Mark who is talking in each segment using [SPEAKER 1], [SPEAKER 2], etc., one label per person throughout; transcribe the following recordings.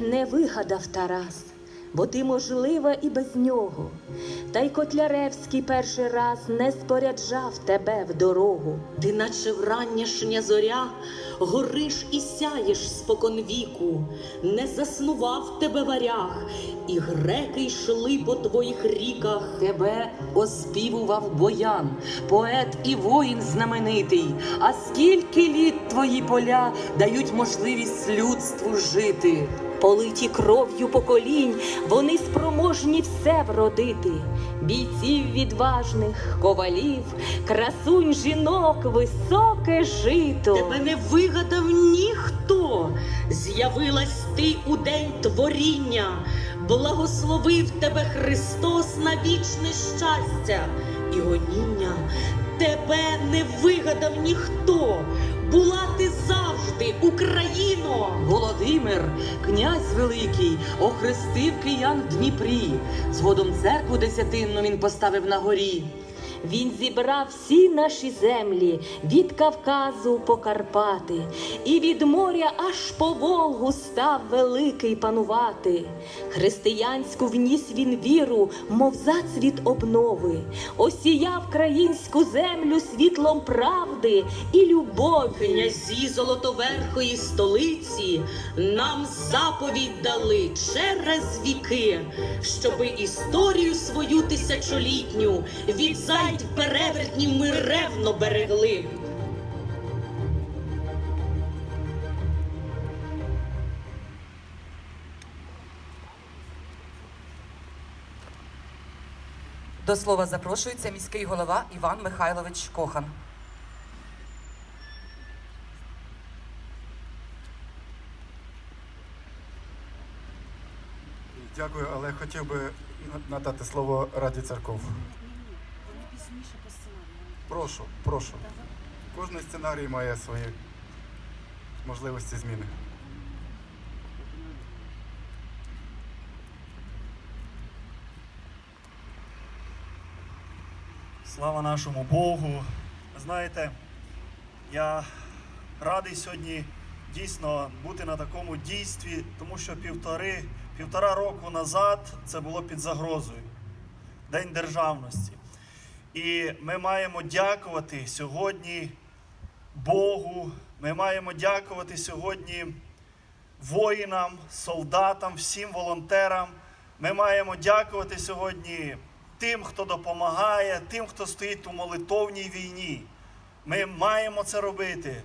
[SPEAKER 1] Не вигадав Тарас, бо ти можлива і без нього. Та й Котляревський перший раз не споряджав тебе в дорогу.
[SPEAKER 2] Ти, наче вранішня зоря, гориш і сяєш спокон віку, не заснував тебе варяг, і греки йшли по твоїх ріках.
[SPEAKER 3] Тебе оспівував боян, поет і воїн знаменитий. А скільки літ твої поля дають можливість людству жити?
[SPEAKER 1] Политі кров'ю поколінь, вони спроможні все вродити. Бійців відважних, ковалів, красунь жінок, високе жито.
[SPEAKER 2] Тебе не вигадав ніхто. З'явилась ти у день творіння, благословив тебе Христос на вічне щастя і гоніння. Тебе не вигадав ніхто. Була ти завжди, Україно.
[SPEAKER 3] Володимир, князь великий, охрестив киян в Дніпрі. Згодом церкву десятинну він поставив на горі.
[SPEAKER 1] Він зібрав всі наші землі від Кавказу по Карпати, і від моря аж по Волгу став великий панувати. Християнську вніс він віру, мов зацвіт обнови, осіяв країнську землю світлом правди і любові.
[SPEAKER 2] Князі Золотоверхої столиці нам заповідь дали через віки, щоби історію свою тисячолітню від зайд перевертнів ми ревно берегли.
[SPEAKER 4] До слова запрошується міський голова Іван Михайлович Кохан.
[SPEAKER 5] Дякую, але хотів би надати слово Раді церков. Прошу, прошу. Кожний сценарій має свої можливості зміни.
[SPEAKER 6] Слава нашому Богу. Знаєте, я радий сьогодні дійсно бути на такому дійстві, тому що півтори, півтора року назад це було під загрозою. День державності. І ми маємо дякувати сьогодні Богу. Ми маємо дякувати сьогодні воїнам, солдатам, всім волонтерам. Ми маємо дякувати сьогодні тим, хто допомагає, тим, хто стоїть у молитовній війні. Ми маємо це робити.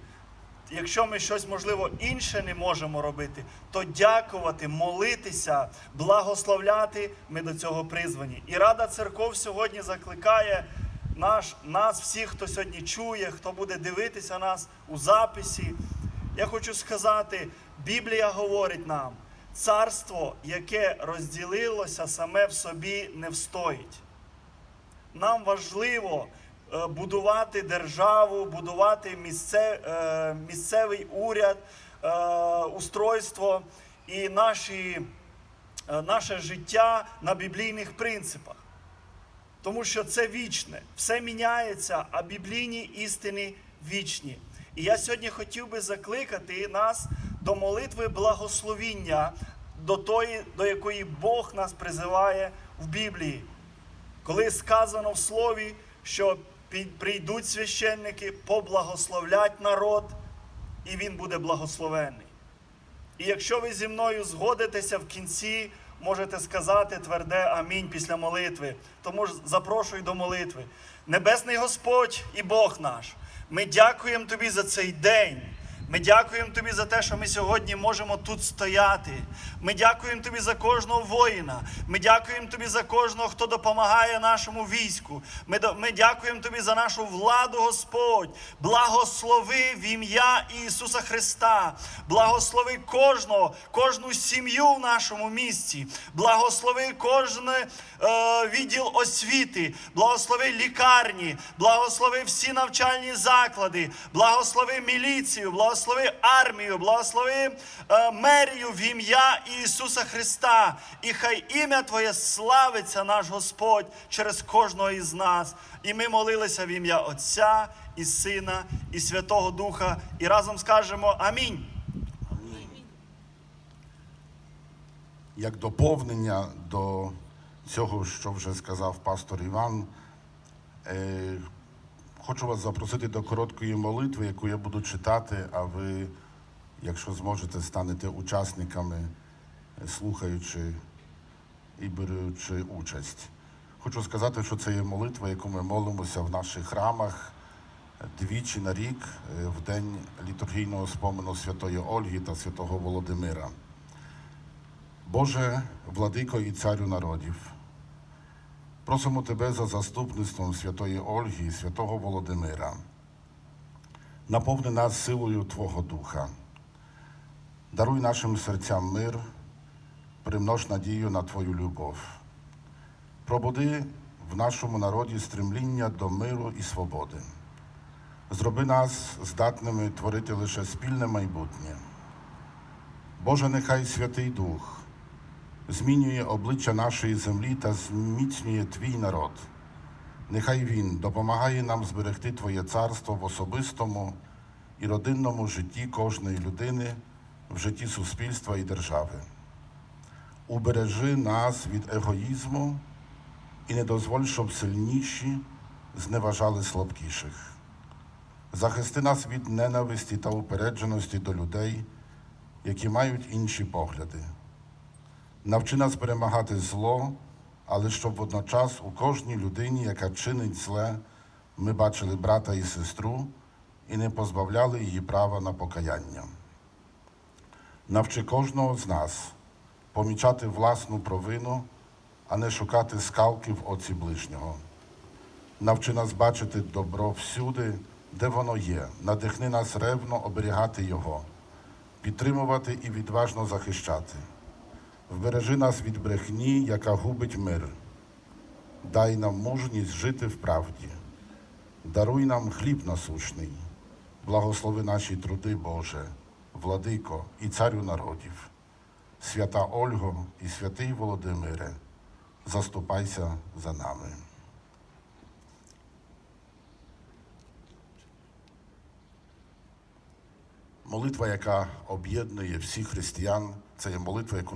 [SPEAKER 6] Якщо ми щось, можливо, інше не можемо робити, то дякувати, молитися, благословляти ми до цього призвані. І Рада церков сьогодні закликає наш, нас, всіх, хто сьогодні чує, хто буде дивитися нас у записі. Я хочу сказати, Біблія говорить нам, царство, яке розділилося саме в собі, не встоїть. Нам важливо будувати державу, будувати місце, е, місцевий уряд, е, устройство і наші, е, наше життя на біблійних принципах. Тому що це вічне, все міняється, а біблійні істини вічні. І я сьогодні хотів би закликати нас до молитви благословіння, до тої, до якої Бог нас призиває в Біблії. Коли сказано в слові, що прийдуть священники, поблагословлять народ, і він буде благословений. І якщо ви зі мною згодитеся в кінці, можете сказати тверде амінь після молитви. Тому ж запрошую до молитви. Небесний Господь і Бог наш, ми дякуємо Тобі за цей день. Ми дякуємо Тобі за те, що ми сьогодні можемо тут стояти. Ми дякуємо Тобі за кожного воїна. Ми дякуємо Тобі за кожного, хто допомагає нашому війську. Ми, ми дякуємо Тобі за нашу владу, Господь. Благослови в ім'я Ісуса Христа. Благослови кожного, кожну сім'ю в нашому місті. Благослови кожне е, відділ освіти. Благослови лікарні. Благослови всі навчальні заклади. Благослови міліцію. Благослови армію. Благослови е, мерію в ім'я Ісуса Христа. І хай ім'я Твоє славиться наш Господь через кожного із нас. І ми молилися в ім'я Отця і Сина, і Святого Духа. І разом скажемо Амінь.
[SPEAKER 7] як доповнення до цього, що вже сказав пастор Іван, е, хочу вас запросити до короткої молитви, яку я буду читати, а ви, якщо зможете, станете учасниками, е, слухаючи і беручи участь. Хочу сказати, що це є молитва, яку ми молимося в наших храмах двічі на рік е, в день літургійного спомену Святої Ольги та Святого Володимира. Боже, владико і царю народів, просимо Тебе за заступництвом Святої Ольги і Святого Володимира. Наповни нас силою Твого Духа. Даруй нашим серцям мир, примнож надію на Твою любов. Пробуди в нашому народі стремління до миру і свободи. Зроби нас здатними творити лише спільне майбутнє. Боже, нехай Святий Дух змінює обличчя нашої землі та зміцнює Твій народ. Нехай Він допомагає нам зберегти Твоє царство в особистому і родинному житті кожної людини, в житті суспільства і держави. Убережи нас від егоїзму і не дозволь, щоб сильніші зневажали слабкіших. Захисти нас від ненависті та упередженості до людей, які мають інші погляди. Навчи нас перемагати зло, але щоб водночас у кожній людині, яка чинить зле, ми бачили брата і сестру і не позбавляли її права на покаяння. Навчи кожного з нас помічати власну провину, а не шукати скалки в оці ближнього. Навчи нас бачити добро всюди, де воно є. Надихни нас ревно оберігати його, підтримувати і відважно захищати. Вбережи нас від брехні, яка губить мир. Дай нам мужність жити в правді. Даруй нам хліб насущний. Благослови наші труди, Боже, владико і царю народів. Свята Ольго і святий Володимире, заступайся за нами. Молитва, яка об'єднує всіх християн, це є молитва, яку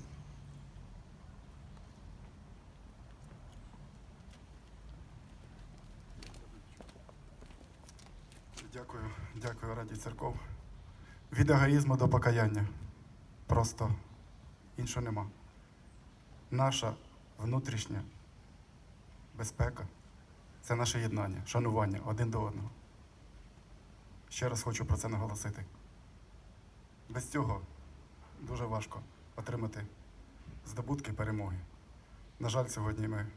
[SPEAKER 5] Дякую, дякую, Раді Церков. Від егоїзму до покаяння. Просто іншого нема. Наша внутрішня безпека це наше єднання, шанування один до одного. Ще раз хочу про це наголосити. Без цього дуже важко отримати здобутки перемоги. На жаль, сьогодні ми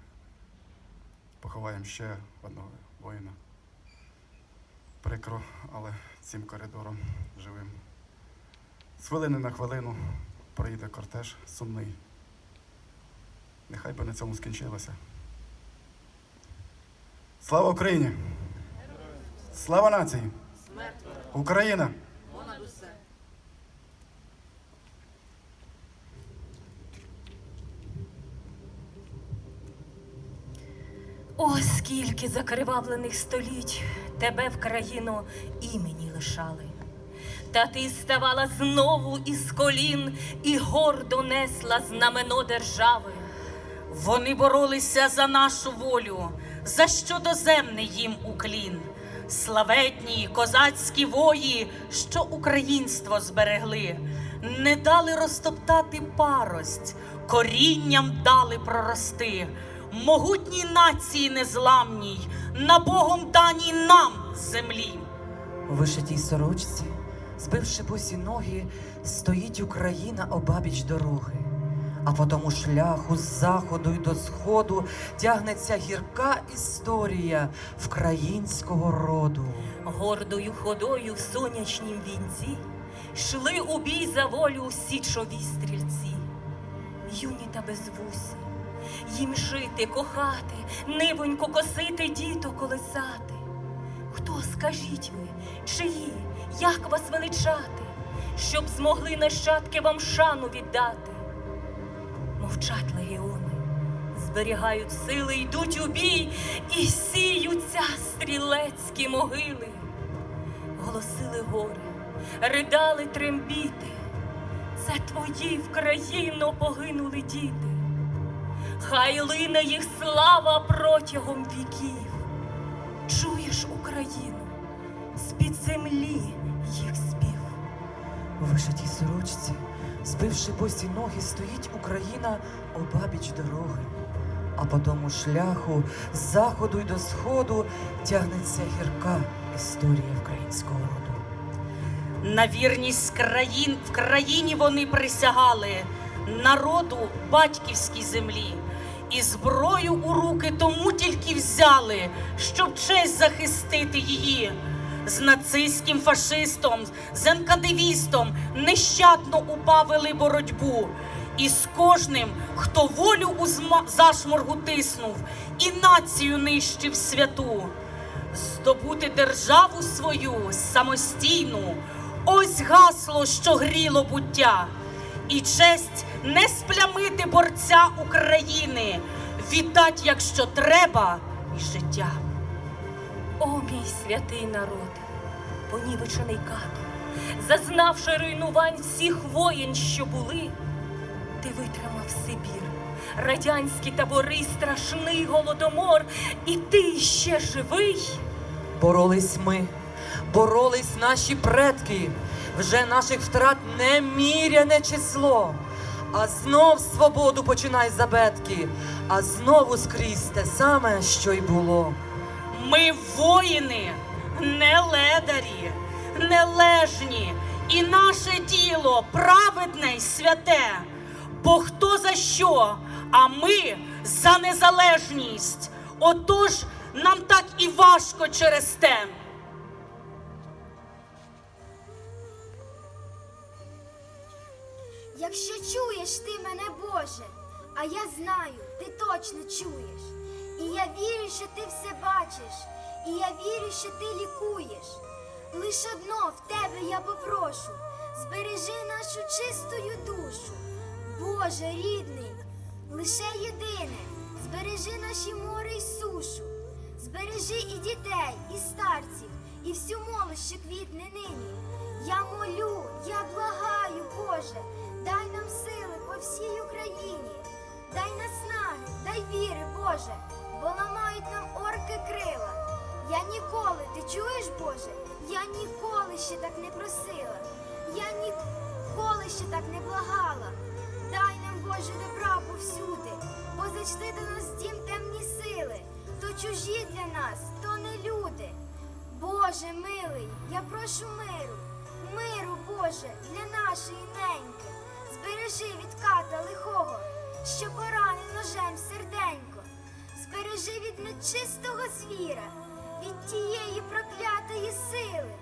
[SPEAKER 5] поховаємо ще одного воїна. Прикро, але цим коридором живим. З хвилини на хвилину проїде кортеж сумний. Нехай би на цьому скінчилося. Слава Україні! Слава нації! Україна!
[SPEAKER 1] О, скільки закривавлених століть тебе в країну імені лишали. Та ти ставала знову із колін і гордо несла знамено держави.
[SPEAKER 8] Вони боролися за нашу волю, за що доземний їм уклін. Славетні козацькі вої, що українство зберегли, не дали розтоптати парость, корінням дали прорости. Могутній нації незламній, на Богом даній нам землі.
[SPEAKER 4] У вишитій сорочці, збивши босі ноги, стоїть Україна обабіч дороги. А по тому шляху з заходу й до сходу тягнеться гірка історія вкраїнського роду.
[SPEAKER 1] Гордою ходою в сонячнім вінці йшли у бій за волю січові стрільці. юні та безвусі. Їм жити, кохати, нивонько косити, діто колесати. Хто, скажіть ви, чиї, як вас величати, щоб змогли нащадки вам шану віддати? Мовчать легіони, зберігають сили, йдуть у бій і сіються стрілецькі могили. Голосили гори, ридали трембіти. Це твої в країно погинули діти. Хай лине їх слава протягом віків. Чуєш Україну, з-під землі їх спів.
[SPEAKER 4] У вишитій сорочці, збивши босі ноги, стоїть Україна обабіч дороги. А по тому шляху з заходу й до сходу тягнеться гірка історія українського роду.
[SPEAKER 8] На вірність країн в країні вони присягали народу батьківській землі. І зброю у руки тому тільки взяли, щоб честь захистити її. З нацистським фашистом, з НКДВістом нещадно убавили боротьбу. І з кожним, хто волю у зашморгу тиснув, і націю нищив святу здобути державу свою самостійну. Ось гасло, що гріло буття, і честь не сплямити борця України, віддать, якщо треба, і життя.
[SPEAKER 1] О, мій святий народ, понівечений катом, зазнавши руйнувань всіх воєн, що були, ти витримав Сибір, радянські табори, страшний голодомор, і ти ще живий.
[SPEAKER 4] Боролись ми, боролись наші предки. Вже наших втрат неміряне число. А знов свободу починай забетки, а знову скрізь те саме, що й було.
[SPEAKER 8] Ми воїни, не ледарі, нележні, і наше діло праведне й святе. Бо хто за що, а ми за незалежність. Отож нам так і важко через те.
[SPEAKER 9] Якщо чуєш ти мене, Боже, а я знаю, ти точно чуєш. І я вірю, що ти все бачиш, і я вірю, що ти лікуєш. Лиш одно в тебе я попрошу, збережи нашу чистую душу. Боже рідний, лише єдине, збережи наші море й сушу, збережи і дітей, і старців, і всю молодь, що квітне нині. Я молю, я благаю, Боже, дай нам сили по всій Україні, дай наснаги, дай віри, Боже, бо ламають нам орки крила. Я ніколи, ти чуєш, Боже? Я ніколи ще так не просила, я ніколи ще так не благала. Дай нам, Боже, добра повсюди, бо зайшли до нас дім темні сили, то чужі для нас, то не люди. Боже милий, я прошу миру, миру, Боже, для нашої неньки. Збережи від ката лихого, що поранив ножем серденько. Збережи від нечистого звіра, від тієї проклятої сили.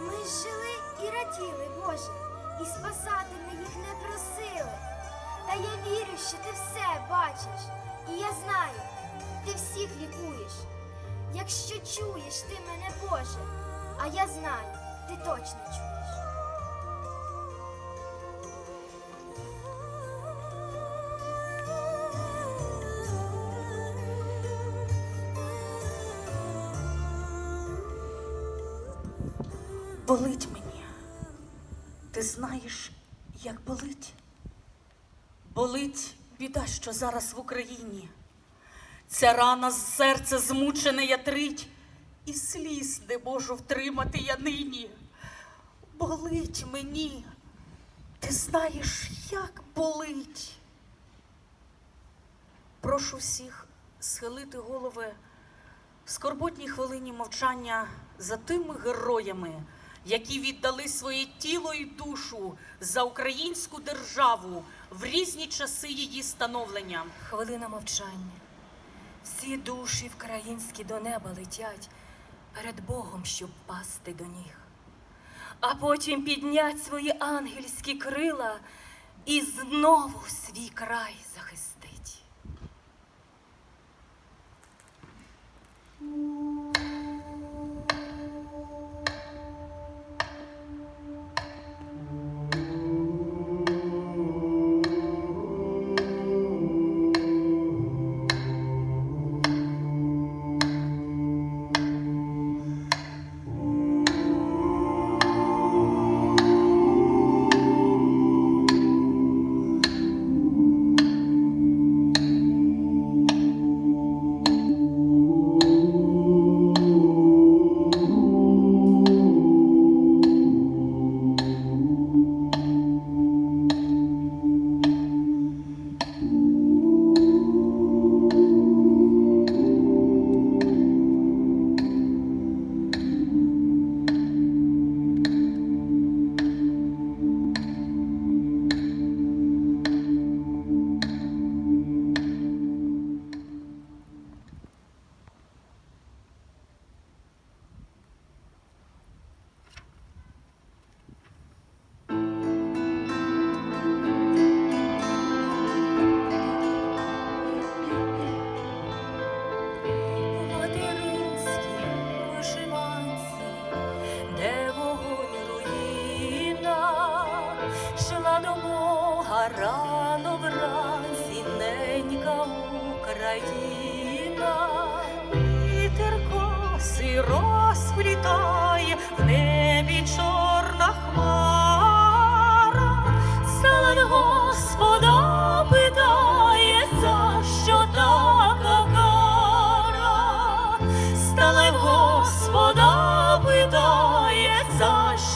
[SPEAKER 9] Ми жили і раділи, Боже, і спасати ми їх не просили. Та я вірю, що ти все бачиш, і я знаю, ти всіх лікуєш. Якщо чуєш ти мене, Боже, а я знаю, ти точно чуєш.
[SPEAKER 8] Болить мені. Ти знаєш, як болить? Болить біда, що зараз в Україні. Ця рана з серця змучене ятрить, і сліз не можу втримати я нині. Болить мені. Ти знаєш, як болить. Прошу всіх схилити голови в скорботній хвилині мовчання за тими героями, які віддали своє тіло і душу за українську державу в різні часи її становлення.
[SPEAKER 1] Хвилина мовчання. Всі душі вкраїнські до неба летять перед Богом, щоб пасти до ніг. А потім піднять свої ангельські крила
[SPEAKER 8] і знову свій край захистить.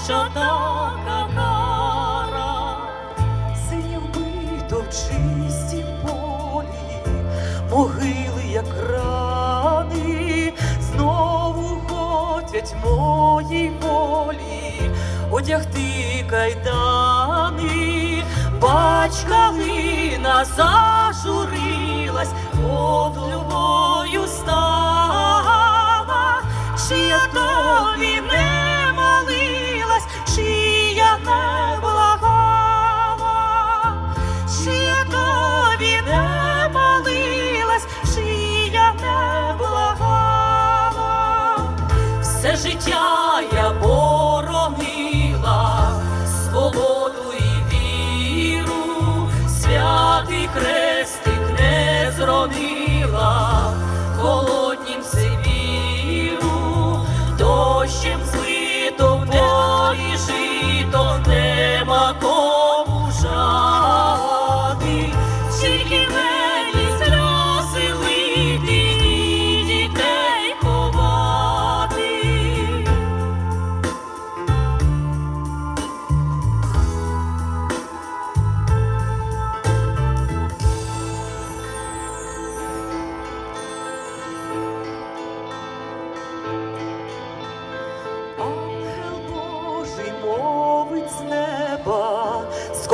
[SPEAKER 1] Що така кара.
[SPEAKER 4] Синів бито в чистім полі, могили, як рани, знову хотять моїй волі одягти кайдани, бачка лина зажурилась,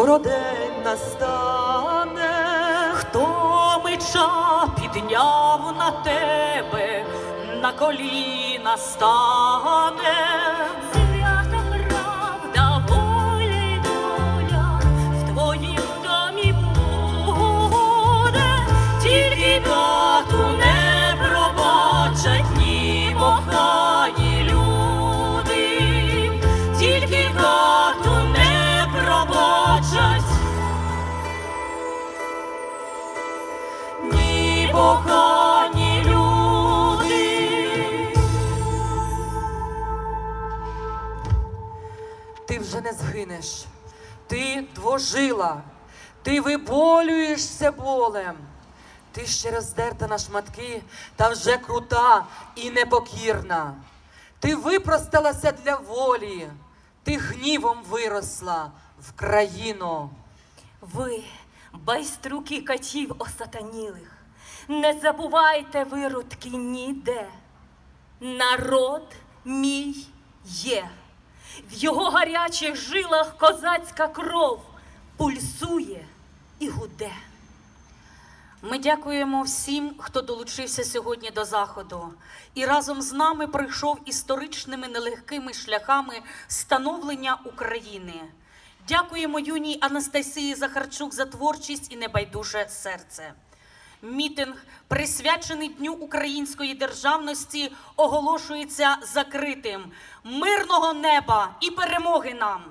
[SPEAKER 4] скоро день настане. Хто меча підняв на тебе, на коліна стане. Свята правда, Ні люди. Ти вже не згинеш, ти двожила, ти виболюєшся болем. Ти ще роздерта на шматки, та вже крута і непокірна. Ти випросталася для волі, ти гнівом виросла в країну.
[SPEAKER 1] Ви, байструки катів осатанілих, не забувайте виродки ніде. Народ мій є. В його гарячих жилах козацька кров пульсує і гуде.
[SPEAKER 8] Ми дякуємо всім, хто долучився сьогодні до заходу і разом з нами пройшов історичними нелегкими шляхами становлення України. Дякуємо юній Анастасії Захарчук за творчість і небайдуже серце. Мітинг, присвячений Дню української державності, оголошується закритим. Мирного неба і перемоги нам!